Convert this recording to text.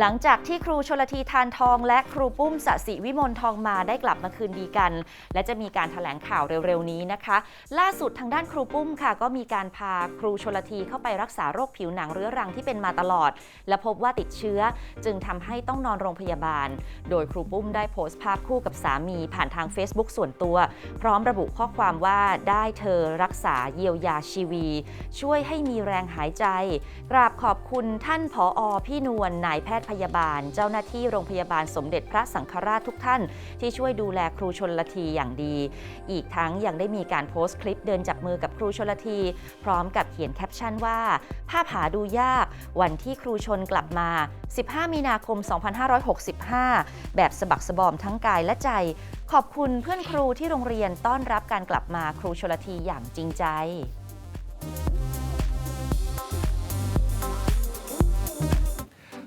หลังจากที่ครูชลทีทานทอง และครูปุ้มสสิวิมลทองมาได้กลับมาคืนดีกัน และจะมีการถแถลงข่าวเร็วๆ นี้นะคะ ล่าสุดทางด้านครูปุ้มค่ะ ก็มีการพาครูชลทีเข้าไปรักษาโรคผิวหนังเรื้อรังที่เป็นมาตลอด และพบว่าติดเชื้อ จึงทำให้ต้องนอนโรงพยาบาล โดยครูปุ้มได้โพสต์ภาพคู่กับสามีผ่านทาง Facebook ส่วนตัว พร้อมระบุข้อความว่าได้เธอรักษาเยียวยาชีวี ช่วยให้มีแรงหายใจกราบขอบคุณท่านผออพี่นวลนายแพทย์พยาบาล เจ้าหน้าที่โรงพยาบาลสมเด็จพระสังฆราชทุกท่าน ที่ช่วยดูแลครูชนละทีอย่างดี อีกทั้งยังได้มีการโพสต์คลิปเดินจับมือกับครูชนละที พร้อมกับเขียนแคปชั่นว่า ภาพหาดูยาก วันที่ครูชนกลับมา 15 มีนาคม 2565 แบบสะบักสะบอมทั้งกายและใจ ขอบคุณเพื่อนครูที่โรงเรียนต้อนรับการกลับมาครูชนละทีอย่างจริงใจ